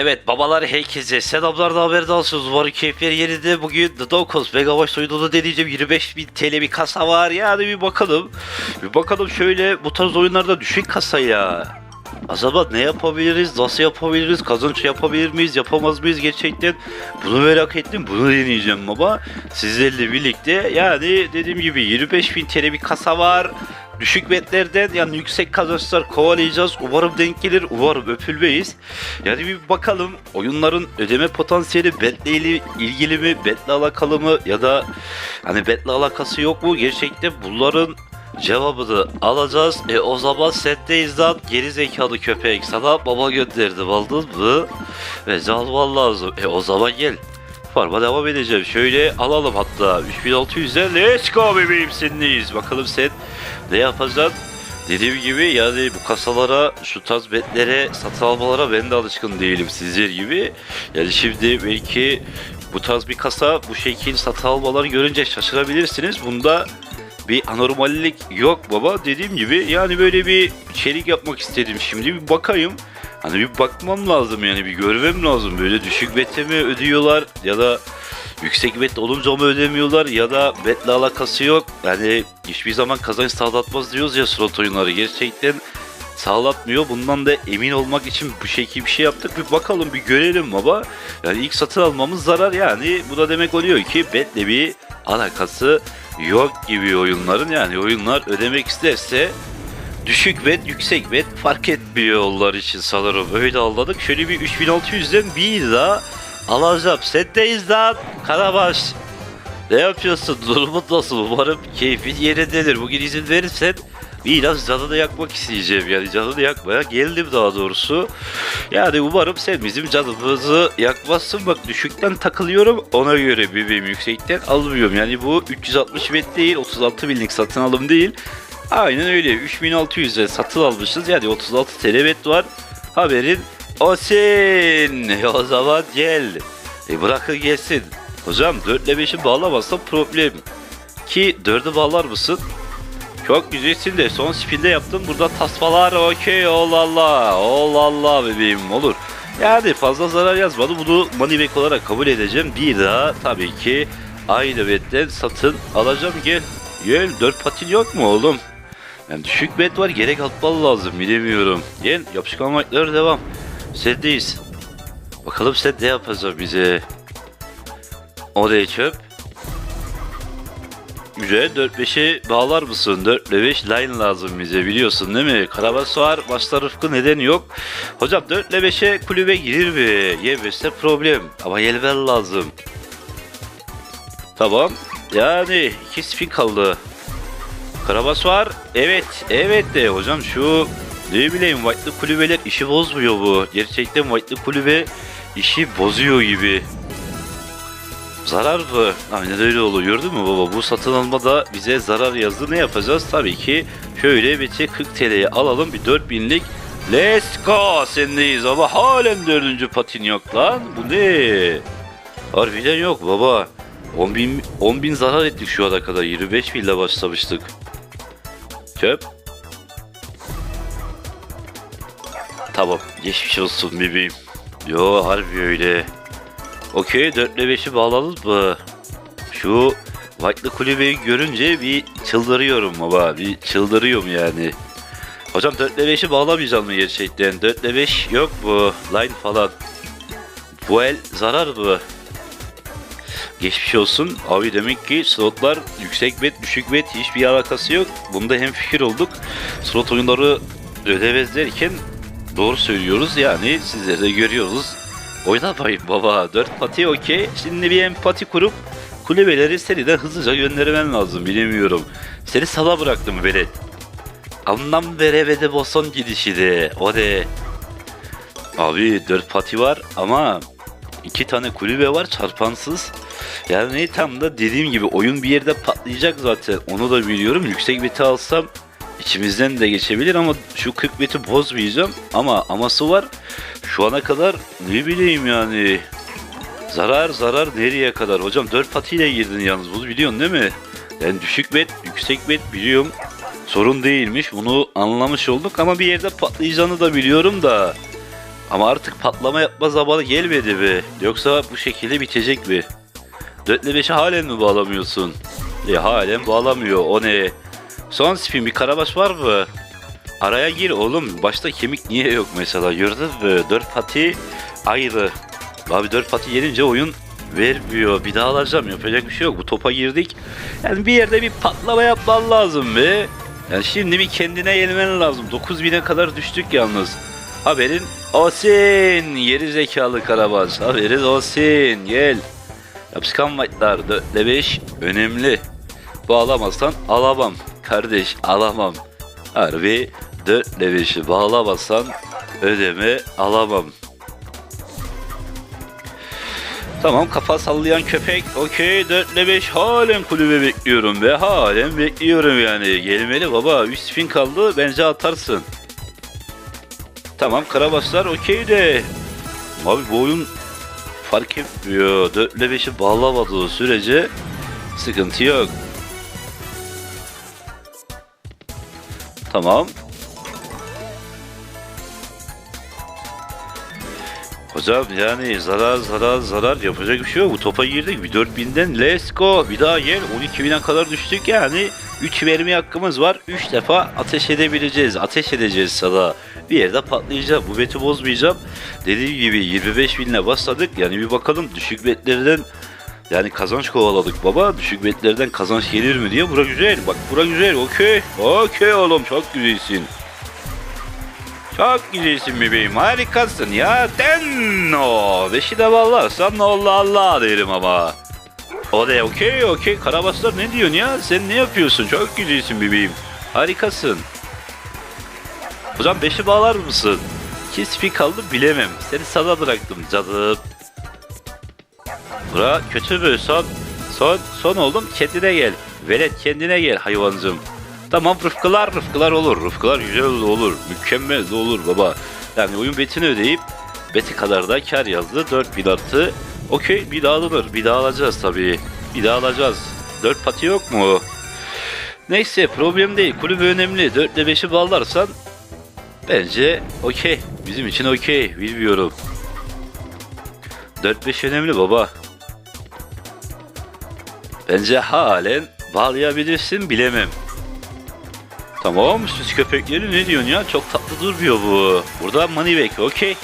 Evet babalar herkese selamlar da haber dalsınız. Umarım keyifleri yerinde. Bugün The Dokos Megawatt soyduğunu deneyeceğim. 25 bin TL bir kasa var. Yani bir bakalım. Bir bakalım şöyle bu tarz oyunlarda düşük kasa ya. Acaba ne yapabiliriz? Nasıl yapabiliriz? Kazanç yapabilir miyiz? Yapamaz mıyız gerçekten? Bunu merak ettim. Bunu deneyeceğim baba. Sizlerle birlikte. Yani dediğim gibi 25 bin TL bir kasa var. Düşük betlerden yani yüksek kazançlar kovalayacağız. Umarım denk gelir. Umarım öpülmeyiz. Yani bir bakalım oyunların ödeme potansiyeli betle ile ilgili mi? Betle alakalı mı? Ya da hani betle alakası yok mu? Gerçekten bunların cevabını alacağız. E o zaman setteyiz lan geri zekalı köpek. Sana baba gönderdi aldın mı? Ve alman lazım. E o zaman gel. Farma devam edeceğim. Şöyle alalım hatta. 3600'e let's go bebeğim seninleyiz. Bakalım sen ne yapacaksın? Dediğim gibi yani bu kasalara, şu tarz betlere, satın almalara ben de alışkın değilim sizler gibi. Yani şimdi belki bu tarz bir kasa bu şekil satın almalar görünce şaşırabilirsiniz. Bunda bir anormallik yok baba. Dediğim gibi yani böyle bir içerik yapmak istedim şimdi. Bir bakayım. Hani bir bakmam lazım yani bir görmem lazım. Böyle düşük bete mi ödüyorlar ya da yüksek bet olunca mı ödemiyorlar ya da betle alakası yok. Yani hiçbir zaman kazanç sağlatmaz diyoruz ya slot oyunları. Gerçekten sağlatmıyor. Bundan da emin olmak için bu şekilde bir şey yaptık. Bir bakalım bir görelim baba. Yani ilk satın almamız zarar yani. Bu da demek oluyor ki betle bir alakası yok gibi oyunların. Yani oyunlar ödemek isterse düşük bet yüksek bet fark etmiyor onlar için sanırım. Öyle anladık. Şöyle bir 3600'den bir daha alacağım. Setteyiz lan Karabaş. Ne yapıyorsun? Durumun nasıl? Umarım keyfin yerindedir. Bugün izin verirsen biraz canını yakmak isteyeceğim yani canını yakmaya geldim daha doğrusu. Yani umarım sen bizim canımızı yakmazsın. Bak düşükten takılıyorum ona göre bebeğim yüksekten almıyorum. Yani bu 360 bet değil 36 binlik satın alım değil. Aynen öyle 3600'e satın almışız yani 36 TL var. Haberin olsun. O zaman gel. E bırakın gelsin. Hocam 4 ile 5'i bağlamazsan problem. Ki 4'ü bağlar mısın? Çok güzelsin de son spinde yaptın burada tasmalar okey Allah Allah Allah Allah bebeğim olur. Yani fazla zarar yazmadı bunu money back olarak kabul edeceğim. Bir daha tabii ki aynı betten satın alacağım gel. Gel 4 patin yok mu oğlum? Yani düşük bet var gerek atmalı lazım bilemiyorum. Gel yapışkan maçlara devam. Setteyiz. Bakalım set ne yapacak bize. Odaya çöp. Güzel 4-5'e bağlar mısın? 4 ile 5 line lazım bize biliyorsun değil mi? Karabas var başta Rıfkı neden yok? Hocam 4 ile 5'e kulübe girir mi? Yemezse problem ama Yelver lazım. Tamam yani 2 spin kaldı. Karabas var. Evet, evet de hocam şu ne bileyim White'lı kulübeler işi bozmuyor bu. Gerçekten White'lı kulübe işi bozuyor gibi. Zarar mı? Aynen öyle oluyor. Gördün mü baba? Bu satın almada bize zarar yazdı. Ne yapacağız? Tabii ki şöyle bir 40 TL'ye alalım. Bir 4000'lik Let's go sendeyiz ama halen dördüncü patin yok lan. Bu ne? Harbiden yok baba. 10 bin, 10 bin zarar ettik şu ana kadar. 25 bin ile başlamıştık. Çöp. Tamam. Geçmiş olsun bebeğim. Yo harbi öyle. Okey 4 ile 5'i bağladınız mı? Şu White'lı kulübeyi görünce bir çıldırıyorum baba. Bir çıldırıyorum yani. Hocam 4 ile 5'i bağlamayacağım mı gerçekten? 4 ile 5 yok bu. Line falan. Bu el zarar mı? Geçmiş olsun. Abi demek ki slotlar yüksek bet, düşük bet hiçbir alakası yok. Bunda hem fikir olduk. Slot oyunları ödemez derken doğru söylüyoruz. Yani sizler de görüyoruz. Oynamayın baba. 4 pati okey. Şimdi bir empati kurup kulübeleri seriden hızlıca göndermen lazım. Bilemiyorum. Seni sala bıraktım velet. Anlam veremedi boson gidişi de. O de. Abi 4 pati var ama iki tane kulübe var çarpansız. Yani tam da dediğim gibi oyun bir yerde patlayacak zaten. Onu da biliyorum. Yüksek beti alsam içimizden de geçebilir ama şu 40 beti bozmayacağım. Ama aması var. Şu ana kadar ne bileyim yani. Zarar zarar nereye kadar? Hocam 4 patiyle girdin yalnız bunu biliyorsun değil mi? Yani düşük bet, yüksek bet biliyorum. Sorun değilmiş. Bunu anlamış olduk ama bir yerde patlayacağını da biliyorum da. Ama artık patlama yapma zamanı gelmedi mi? Yoksa bu şekilde bitecek mi? 4 ile 5'e halen mi bağlamıyorsun? E halen bağlamıyor. O ne? Son spin bir karabaş var mı? Araya gir oğlum. Başta kemik niye yok mesela? Gördün mü? 4 pati ayrı. Abi 4 pati yenince oyun vermiyor. Bir daha alacağım. Yapacak bir şey yok. Bu topa girdik. Yani bir yerde bir patlama yapman lazım be. Yani şimdi bir kendine gelmen lazım. 9000'e kadar düştük yalnız. Haberin olsun. Yeri zekalı karabaş. Haberin olsun. Gel. Yapışkan fightlar 4 ile 5 önemli. Bağlamazsan alamam. Kardeş alamam. Harbi 4 ile 5'i bağlamazsan ödeme alamam. Tamam kafa sallayan köpek. Okey 4 ile 5 halen kulübe bekliyorum ve halen bekliyorum yani. Gelmeli baba 3 spin kaldı bence atarsın. Tamam karabaşlar okey de. Abi bu oyun fark etmiyor. 4 ile 5'i bağlamadığı sürece sıkıntı yok. Tamam. Hocam yani zarar zarar zarar yapacak bir şey yok. Bu topa girdik. Bir 4000'den let's go. Bir daha gel. 12.000'e kadar düştük yani. 3 verme hakkımız var. 3 defa ateş edebileceğiz. Ateş edeceğiz sana. Bir yerde patlayacağım. Bu beti bozmayacağım. Dediğim gibi 25 binle başladık. Yani bir bakalım düşük betlerden yani kazanç kovaladık baba. Düşük betlerden kazanç gelir mi diye. Bura güzel. Bak bura güzel. Okey. Okey oğlum çok güzelsin. Çok güzelsin bebeğim. Harikasın ya. Tenno. Beşi de vallarsan Allah Allah derim ama. O da okey okey. Karabaslar ne diyorsun ya? Sen ne yapıyorsun? Çok güzelsin bebeğim. Harikasın. Hocam beşi bağlar mısın? İki spin kaldı bilemem. Seni sana bıraktım canım. Bura kötü mü? Son, son, son oldum. Kendine gel. Velet kendine gel hayvancım. Tamam rıfkılar rıfkılar olur. Rıfkılar güzel olur. Mükemmel de olur baba. Yani oyun betini ödeyip beti kadar da kar yazdı. 4000 artı. Okey bir daha alınır. Bir daha alacağız tabii. Bir daha alacağız. 4 pati yok mu? Neyse problem değil. Kulübü önemli. 4 ile 5'i bağlarsan bence okey. Bizim için okey. Bilmiyorum. 4-5 önemli baba. Bence halen bağlayabilirsin bilemem. Tamam süs köpekleri ne diyorsun ya? Çok tatlı durmuyor bu. Burada back okey.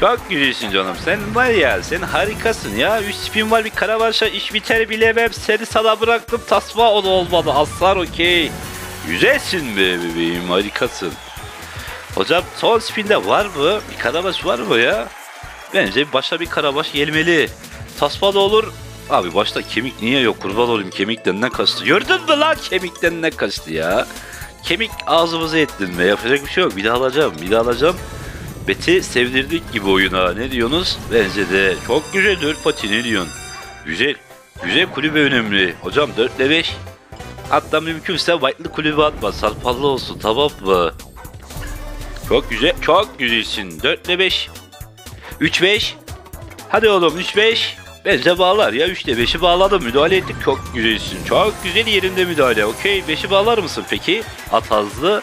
Çok güzelsin canım. Sen var ya sen harikasın ya. 3 spin var bir karabaşa iş biter bilemem. Seni sana bıraktım tasma o da olmadı. Aslar okey. Güzelsin be bebeğim harikasın. Hocam son spinde var mı? Bir karabaş var mı ya? Bence başta bir karabaş gelmeli. Tasma da olur. Abi başta kemik niye yok kurban olayım kemikten ne kaçtı. Gördün mü lan kemikten ne kaçtı ya. Kemik ağzımıza ettin be yapacak bir şey yok. Bir daha alacağım bir daha alacağım. Beti sevdirdik gibi oyuna ne diyorsunuz? Bence de çok güzel 4 pati ne diyorsun? Güzel. Güzel kulübe önemli. Hocam 4 ile 5. Hatta mümkünse white'lı kulübe atma. Sarpallı olsun tamam mı? Çok güzel. Çok güzelsin. 4 ile 5. 3-5. Hadi oğlum 3-5. Bence bağlar ya 3'te 5'i bağladım müdahale ettik çok güzelsin. Çok güzel yerinde müdahale. Okey 5'i bağlar mısın peki? At hızlı.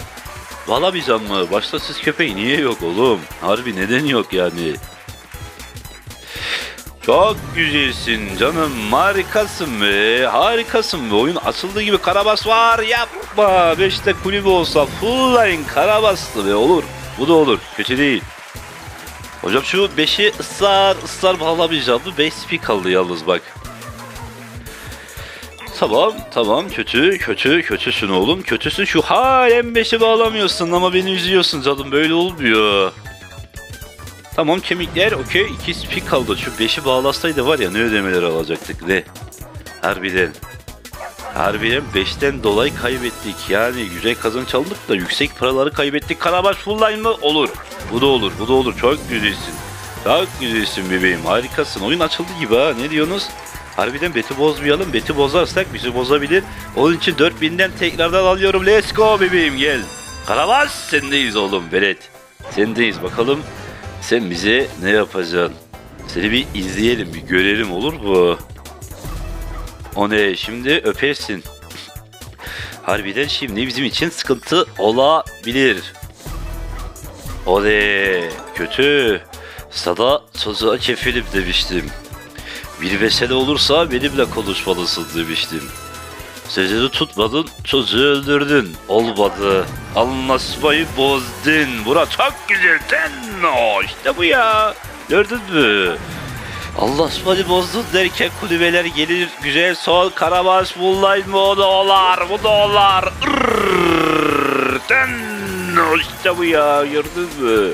Bağlamayacağım mı? Başta siz köpeği niye yok oğlum? Harbi neden yok yani? Çok güzelsin canım harikasın be harikasın be oyun açıldığı gibi karabas var yapma 5'te kulübü olsa full line karabastı be olur bu da olur kötü değil Hocam şu 5'i ısrar ısrar bağlamayacağım. 5 speed kaldı yalnız bak. Tamam tamam kötü kötü kötüsün oğlum kötüsün şu halen 5'i bağlamıyorsun ama beni üzüyorsun canım böyle olmuyor. Tamam kemikler okey 2 speed kaldı şu 5'i bağlasaydı var ya ne ödemeler alacaktık ne. Harbiden. Harbiden 5'ten dolayı kaybettik. Yani güzel kazanç aldık da yüksek paraları kaybettik. Karabaş full line mı? Olur. Bu da olur. Bu da olur. Çok güzelsin. Çok güzelsin bebeğim. Harikasın. Oyun açıldı gibi ha. Ne diyorsunuz? Harbiden beti bozmayalım. Beti bozarsak bizi bozabilir. Onun için 4000'den tekrardan alıyorum. Let's go bebeğim gel. Karabaş sendeyiz oğlum. Beret. Sendeyiz. Bakalım sen bize ne yapacaksın? Seni bir izleyelim. Bir görelim olur mu? O ne şimdi öpersin. Harbiden şimdi bizim için sıkıntı olabilir. O ne? kötü. Sana çocuğa kefilim demiştim. Bir mesele olursa benimle konuşmalısın demiştim. Sözünü tutmadın, çocuğu öldürdün. Olmadı. Anlaşmayı bozdun. Bura çok güzel. Tenno. İşte bu ya. Gördün mü? Anlaşmayı bozdun derken kulübeler gelir. Güzel sol karabaş bullay mı o da olar. Bu da olar. İşte bu ya. Gördün mü?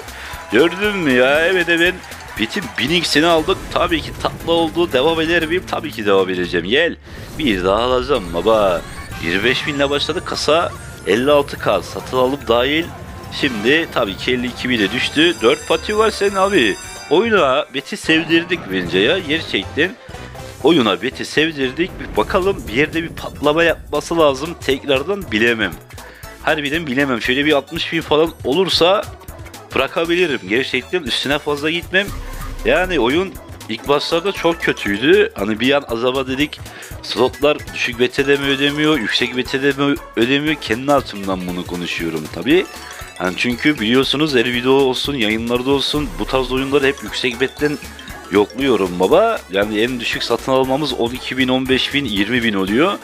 Gördün mü ya? Evet evet. Bitim Bininx'ini aldık. Tabii ki tatlı oldu. Devam eder miyim? Tabii ki devam edeceğim. Gel. Bir daha alacağım baba. 25 binle başladı. Kasa 56k. Satın alım dahil. Şimdi tabii ki 52 bine düştü. 4 pati var senin abi. Oyuna beti sevdirdik bence ya. Gerçekten oyuna beti sevdirdik. Bir bakalım bir yerde bir patlama yapması lazım. Tekrardan bilemem. Harbiden bilemem. Şöyle bir 60 bin falan olursa bırakabilirim. Gerçekten üstüne fazla gitmem. Yani oyun ilk başlarda çok kötüydü. Hani bir an azaba dedik slotlar düşük betede mi ödemiyor, yüksek betede mi ödemiyor. Kendi altımdan bunu konuşuyorum tabi. Yani çünkü biliyorsunuz her video olsun, yayınlarda olsun bu tarz oyunları hep yüksek betten yokluyorum baba. Yani en düşük satın almamız 12 bin, 15 bin, 20 bin oluyor.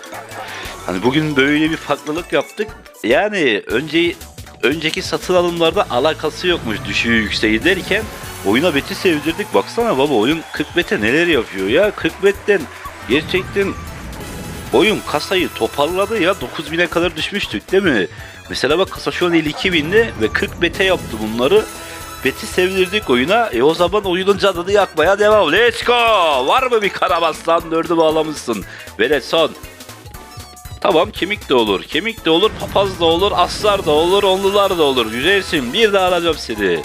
Hani bugün böyle bir farklılık yaptık. Yani önce önceki satın alımlarda alakası yokmuş düşüğü yükseği derken oyuna beti sevdirdik. Baksana baba oyun 40 bete neler yapıyor ya. 40 betten gerçekten oyun kasayı toparladı ya. 9000'e kadar düşmüştük değil mi? Mesela bak kasa şu an 52.000'de ve 40 bete yaptı bunları. Beti sevdirdik oyuna. E o zaman oyunun canını yakmaya devam. Let's go! Var mı bir karabaslan? Dördü bağlamışsın. Velet son. Tamam kemik de olur. Kemik de olur, papaz da olur, aslar da olur, onlular da olur. Güzelsin. Bir daha alacağım seni.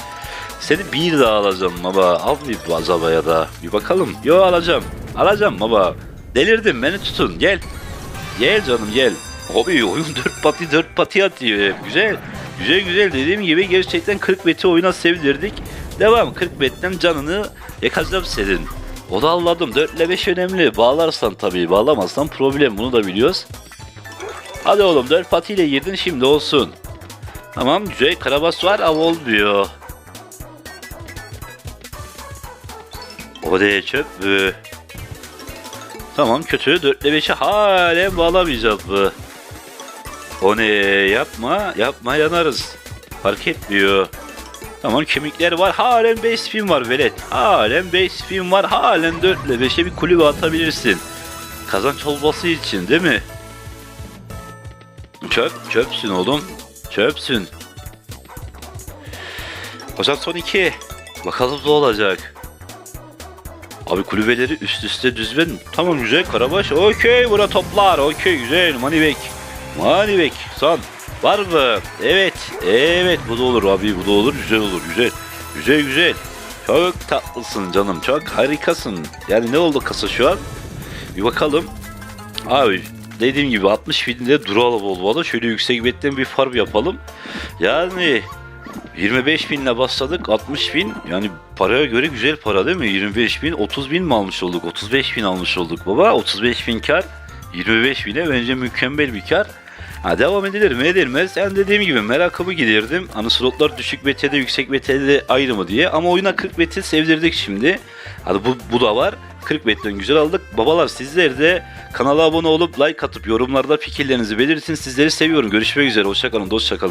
Seni bir daha alacağım baba. Al bir azabaya da. Bir bakalım. Yo alacağım. Alacağım baba. Delirdim beni tutun. Gel. Gel canım gel. Abi oyun 4 pati 4 pati atıyor. Güzel. Güzel güzel dediğim gibi gerçekten 40 beti oyuna sevdirdik. Devam 40 betten canını yakacağım senin. O da anladım. 4 ile 5 önemli. Bağlarsan tabii. Bağlamazsan problem. Bunu da biliyoruz. Hadi oğlum 4 patiyle girdin şimdi olsun. Tamam güzel karabas var ama olmuyor. O da çöp mü? Tamam kötü 4 ile 5'i halen bağlamayacağız bu. O ne yapma yapma yanarız. Fark etmiyor. Tamam kemikler var halen 5 spin var velet. Halen 5 spin var halen 4 ile 5'e bir kulübe atabilirsin. Kazanç olması için değil mi? Çöp, çöpsün oğlum. Çöpsün. Hocam son iki. Bakalım ne olacak. Abi kulübeleri üst üste düzben. Tamam güzel Karabaş. Okey bura toplar. Okey güzel. Manibek. Manibek. Son. Var mı? Evet. Evet bu da olur abi bu da olur. Güzel olur. Güzel. Güzel güzel. Çok tatlısın canım. Çok harikasın. Yani ne oldu kasa şu an? Bir bakalım. Abi dediğim gibi 60 binde duralım olmalı. Şöyle yüksek betten bir farm yapalım. Yani 25 binle başladık 60 bin yani paraya göre güzel para değil mi? 25 bin 30 bin mi almış olduk? 35 bin almış olduk baba. 35 bin kar 25 bine bence mükemmel bir kar. Ha devam edilir mi edilmez. Yani dediğim gibi merakımı giderdim. Hani slotlar düşük betede yüksek betede ayrı mı diye. Ama oyuna 40 beti sevdirdik şimdi. Hadi bu, bu da var. 40 betten güzel aldık. Babalar sizler de kanala abone olup like atıp yorumlarda fikirlerinizi belirtin. Sizleri seviyorum. Görüşmek üzere. Hoşçakalın. Dostçakalın.